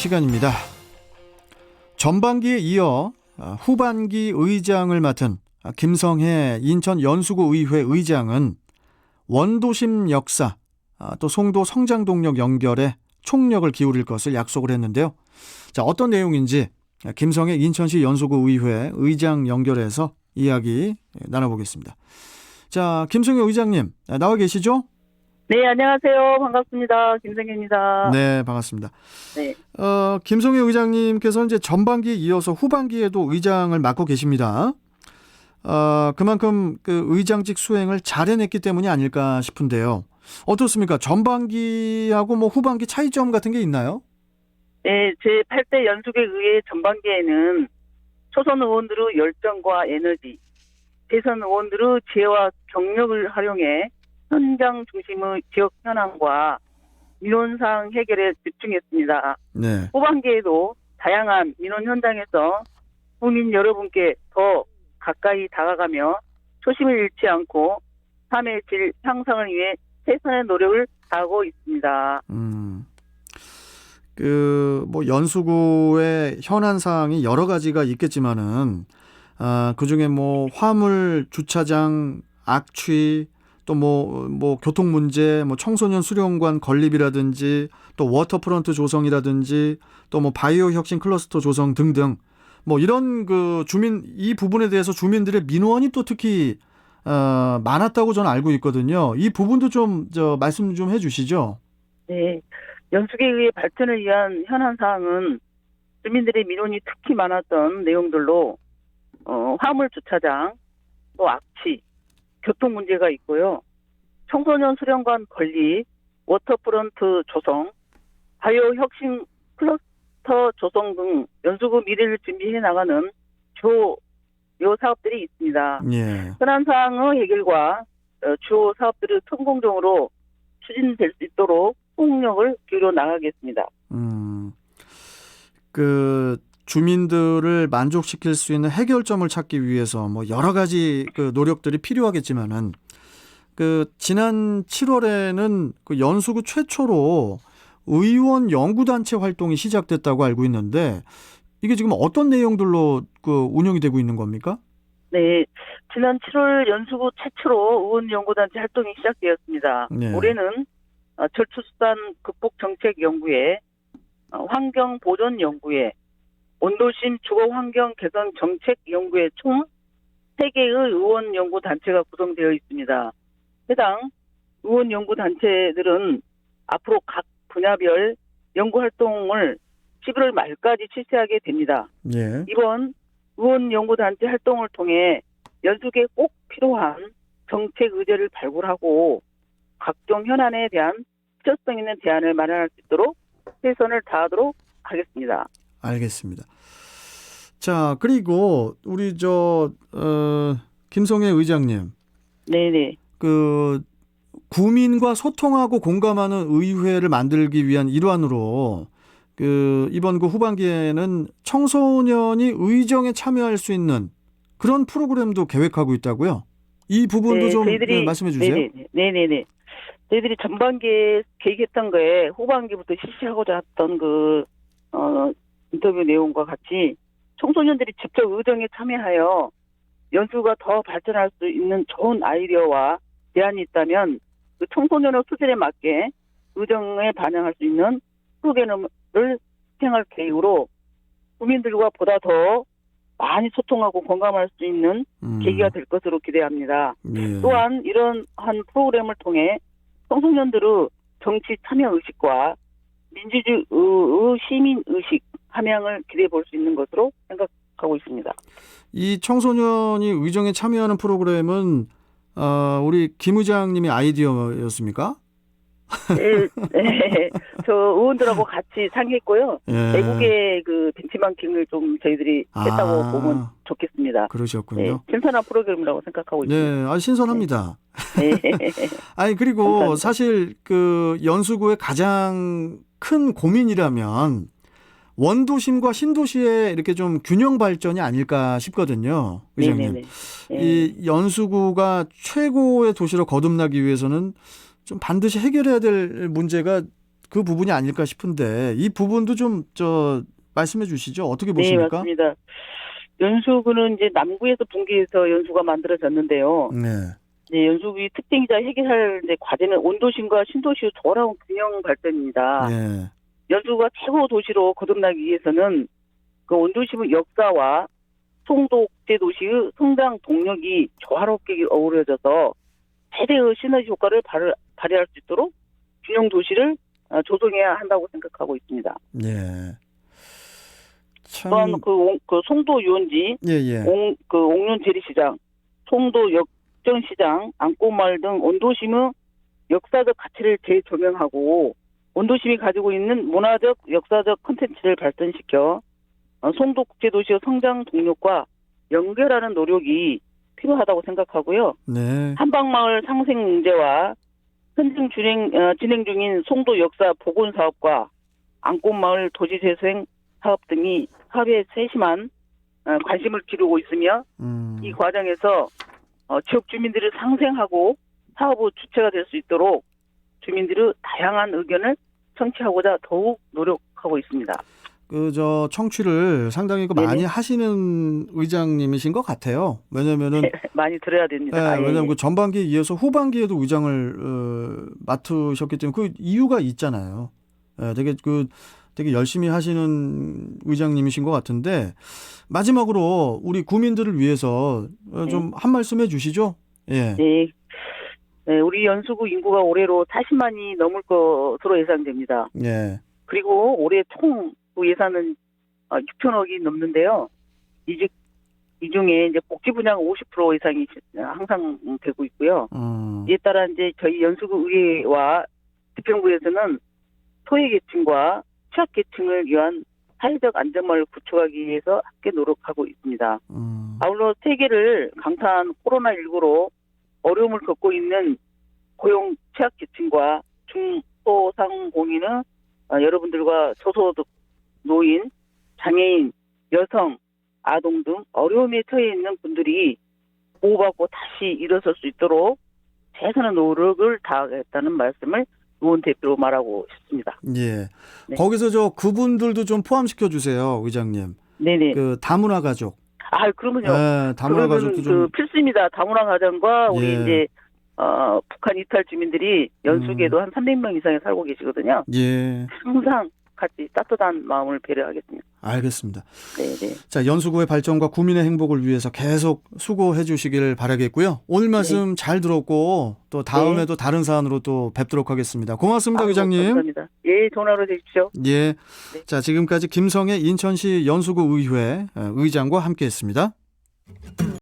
시간입니다. 전반기에 이어 아, 후반기 의장을 맡은 아, 김성혜 인천 연수구 의회 의장은 원도심 역사 아, 또 송도 성장 동력 연결에 총력을 기울일 것을 약속을 했는데요. 자, 어떤 내용인지 김성혜 인천시 연수구 의회 의장 연결해서 이야기 나눠보겠습니다. 자, 김성혜 의장님 나와 계시죠? 네, 안녕하세요. 반갑습니다. 김성현입니다. 네, 반갑습니다. 네. 어, 김성희 의장님께서 이제 전반기에 이어서 후반기에도 의장을 맡고 계십니다. 어, 그만큼 그 의장직 수행을 잘 해냈기 때문이 아닐까 싶은데요. 어떻습니까? 전반기하고 뭐 후반기 차이점 같은 게 있나요? 네, 제 8대 연수계 의회 전반기에는 초선 의원들의 열정과 에너지, 대선 의원들의 지혜와 경력을 활용해 현장 중심의 지역 현황과 민원사항 해결에 집중했습니다. 네. 후반기에도 다양한 민원 현장에서 국민 여러분께 더 가까이 다가가며 초심을 잃지 않고 삶의 질 향상을 위해 최선의 노력을 다하고 있습니다. 음. 그, 뭐, 연수구의 현안 사항이 여러 가지가 있겠지만은, 아, 그 중에 뭐, 화물 주차장 악취, 또 뭐, 뭐, 교통 문제, 뭐, 청소년 수련관 건립이라든지, 또 워터프런트 조성이라든지, 또 뭐, 바이오 혁신 클러스터 조성 등등, 뭐, 이런 그 주민, 이 부분에 대해서 주민들의 민원이 또 특히, 어, 많았다고 저는 알고 있거든요. 이 부분도 좀, 저, 말씀 좀 해주시죠. 네. 연수계의 발전을 위한 현안 사항은 주민들의 민원이 특히 많았던 내용들로 어, 화물 주차장, 또 악취, 교통 문제가 있고요. 청소년 수련관 건립, 워터프런트 조성, 바이오 혁신 클러스터 조성 등 연수구 미래를 준비해 나가는 주요 요 사업들이 있습니다. 예. 현안 사항의 해결과 어, 주요 사업들을 성공적으로 추진될 수 있도록 폭력을 기울여 나가겠습니다. 음, 그 주민들을 만족시킬 수 있는 해결점을 찾기 위해서 뭐 여러 가지 그 노력들이 필요하겠지만은 그 지난 7월에는 그 연수구 최초로 의원 연구단체 활동이 시작됐다고 알고 있는데 이게 지금 어떤 내용들로 그 운영이 되고 있는 겁니까? 네, 지난 7월 연수구 최초로 의원 연구단체 활동이 시작되었습니다. 네. 올해는 어, 절투수단 극복 정책 연구회, 어, 환경 보존 연구회, 온도심 주거환경 개선 정책 연구회 총 3개의 의원 연구 단체가 구성되어 있습니다. 해당 의원 연구 단체들은 앞으로 각 분야별 연구 활동을 11월 말까지 실시하게 됩니다. 예. 이번 의원 연구 단체 활동을 통해 연수계 꼭 필요한 정책 의제를 발굴하고 각종 현안에 대한 실효성 있는 대안을 마련할 수 있도록 최선을 다하도록 하겠습니다. 알겠습니다. 자, 그리고 우리 저 어, 김성애 의장님 네네. 그 구민과 소통하고 공감하는 의회를 만들기 위한 일환으로 그 이번 그 후반기에는 청소년이 의정에 참여할 수 있는 그런 프로그램도 계획하고 있다고요. 이 부분도 네, 좀 저희들이- 네, 말씀해 주세요. 네네네. 네네네. 저희들이 전반기에 계획했던 거에 후반기부터 실시하고자 했던 그, 어, 인터뷰 내용과 같이 청소년들이 직접 의정에 참여하여 연수가 더 발전할 수 있는 좋은 아이디어와 대안이 있다면 그 청소년의 수준에 맞게 의정에 반영할 수 있는 프로그램을 시행할 계획으로 국민들과 보다 더 많이 소통하고 공감할 수 있는 음, 계기가 될 것으로 기대합니다. 예. 또한 이런 한 프로그램을 통해 청소년들의 정치 참여 의식과 민주주의 시민 의식 함양을 기대해 볼 수 있는 것으로 생각하고 있습니다. 이 청소년이 의정에 참여하는 프로그램은 어, 우리 김 의장님의 아이디어였습니까? 네, 네. 저 의원들하고 같이 상의했고요. 예. 외국의 그 벤치마킹을 좀 저희들이 했다고 아. 보면 좋겠습니다. 네, 그러셨군요. 신선한 프로그램이라고 생각하고 있습니다. 네, 아 신선합니다. 네. 아니 그리고 감사합니다. 사실 그 연수구의 가장 큰 고민이라면 원도심과 신도시의 이렇게 좀 균형 발전이 아닐까 싶거든요, 의장님. 네네네. 네. 이 연수구가 최고의 도시로 거듭나기 위해서는 좀 반드시 해결해야 될 문제가 그 부분이 아닐까 싶은데 이 부분도 좀 저 말씀해 주시죠. 어떻게 네, 보십니까? 맞습니다. 연수구는 이제 남구에서 분기해서 연수가 만들어졌는데요. 네. 네, 연수구의 특징이자 해결할 이제 과제는 온도심과 신도시의 돌아온 균형 발전입니다. 네. 연수가 최고 도시로 거듭나기 위해서는 그 원도심의 역사와 송도 국제 도시의 성장 동력이 조화롭게 어우러져서 최대의 시너지 효과를 발휘, 발휘할 수 있도록 균형 도시를 어, 조성해야 한다고 생각하고 있습니다. 예. 참 또한 그, 옹- 그 송도 유원지, 예, 예. 옹, 그 옥륜 재래시장, 송도 역 전시장, 안꽃마을 등 원도심의 역사적 가치를 재조명하고 원도심이 가지고 있는 문화적, 역사적 컨텐츠를 발전시켜 어, 송도 국제도시의 성장 동력과 연결하는 노력이 필요하다고 생각하고요. 네. 한방마을 상생 문제와 현장 진행, 어, 진행 중인 송도 역사 복원 사업과 안꽃마을 도시 재생 사업 등이 사업에 세심한 어, 관심을 기르고 있으며 음. 이 과정에서 어, 지역 주민들을 상생하고 사업의 주체가 될 수 있도록 주민들의 다양한 의견을 청취하고자 더욱 노력하고 있습니다. 그 저 청취를 상당히 그. 많이 하시는 의장님이신 것 같아요. 왜냐면은 많이 들어야 됩니다. 아, 예, 왜냐면 예. 그 전반기에 이어서 후반기에도 의장을 어, 맡으셨기 때문에 그 이유가 있잖아요. 예, 되게 그 되게 열심히 하시는 의장님이신 것 같은데 마지막으로 우리 구민들을 위해서 어, 좀한 말씀 해주시죠. 예. 네. 네, 우리 연수구 인구가 올해로 40만이 넘을 것으로 예상됩니다. 예. 그리고 올해 총그 예산은 6천억이 넘는데요. 이, 중- 이 중에 이제 복지 분야가 50% 이상이 항상 되고 있고요. 어, 이에 따라 이제 저희 연수구 의회와 지평구에서는 소외계층과 취약계층을 위한 사회적 안전망을 구축하기 위해서 함께 노력하고 있습니다. 음, 아울러 세계를 강타한 코로나19로 어려움을 겪고 있는 고용 취약계층과 중소상공인은 어, 여러분들과 저소득, 노인, 장애인, 여성, 아동 등 어려움에 처해 있는 분들이 보호받고 다시 일어설 수 있도록 최선의 노력을 다하겠다는 말씀을 의원 대표로 말하고 싶습니다. 예. 네. 거기서 저 그분들도 좀 포함시켜 주세요, 의장님. 네네. 그 다문화 가족. 아, 그러면요. 예, 다문화 가족도 그 좀 필수입니다. 다문화 가정과 우리 예. 이제 어, 북한 이탈 주민들이 연수계도 한 300명 이상이 살고 계시거든요. 예. 항상 같이 따뜻한 마음을 배려하겠습니다. 알겠습니다. 네, 네. 자, 연수구의 발전과 구민의 행복을 위해서 계속 수고해 주시길 바라겠고요. 오늘 말씀 잘 들었고 또 다음에도 다른 사안으로 또 뵙도록 하겠습니다. 고맙습니다, 네. 아이고, 의장님. 감사합니다. 예, 하루 되십시오. 예. 네. 자, 지금까지 김성애 인천시 연수구 의회 어, 의장과 함께 했습니다.